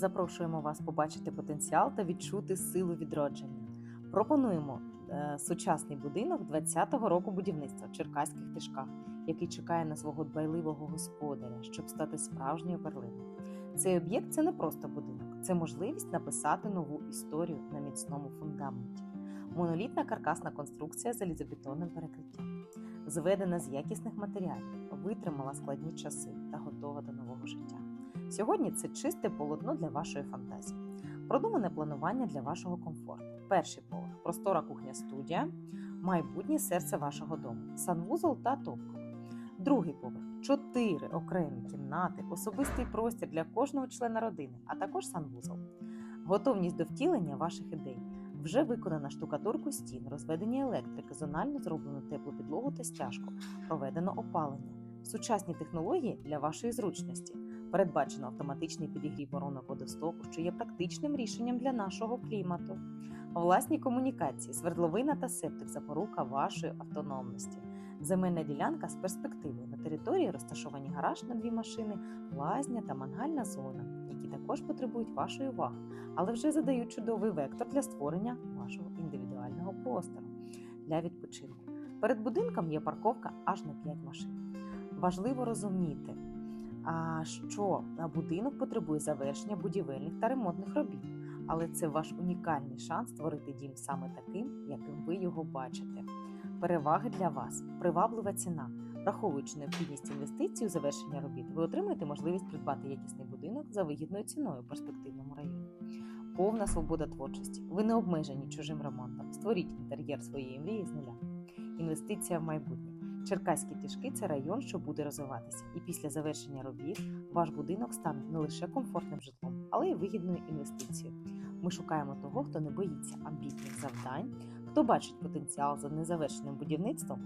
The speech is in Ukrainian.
Запрошуємо вас побачити потенціал та відчути силу відродження. Пропонуємо е, сучасний будинок 20-го року будівництва в Черкаських Тишках, який чекає на свого дбайливого господаря, щоб стати справжньою перлиною. Цей об'єкт це не просто будинок, це можливість написати нову історію на міцному фундаменті. Монолітна каркасна конструкція з залізобетонним перекриттям, зведена з якісних матеріалів, витримала складні часи та готова до нового життя. Сьогодні це чисте полотно для вашої фантазії, продумане планування для вашого комфорту. Перший поверх простора кухня студія, майбутнє серце вашого дому, санвузол та топка. Другий поверх чотири окремі кімнати, особистий простір для кожного члена родини, а також санвузол. Готовність до втілення ваших ідей. Вже виконана штукатурку стін, розведення електрики, зонально зроблено теплу підлогу та стяжку, проведено опалення, сучасні технології для вашої зручності. Передбачено автоматичний підігрів воронок водостоку, що є практичним рішенням для нашого клімату. Власні комунікації, свердловина та септик запорука вашої автономності. Земельна ділянка з перспективою на території розташовані гараж на дві машини, лазня та мангальна зона, які також потребують вашої уваги, але вже задають чудовий вектор для створення вашого індивідуального простору для відпочинку. Перед будинком є парковка аж на 5 машин. Важливо розуміти, що будинок потребує завершення будівельних та ремонтних робіт, але це ваш унікальний шанс створити дім саме таким, яким ви його бачите. Переваги для вас, приваблива ціна. Враховуючи необхідність інвестицій у завершення робіт, ви отримаєте можливість придбати якісний будинок за вигідною ціною в перспективному районі. Повна свобода творчості. Ви не обмежені чужим ремонтом. Створіть інтер'єр своєї мрії з нуля. Інвестиція в майбутнє. Черкаські тяжки це район, що буде розвиватися, і після завершення робіт ваш будинок стане не лише комфортним житлом, але й вигідною інвестицією. Ми шукаємо того, хто не боїться амбітних завдань, хто бачить потенціал за незавершеним будівництвом,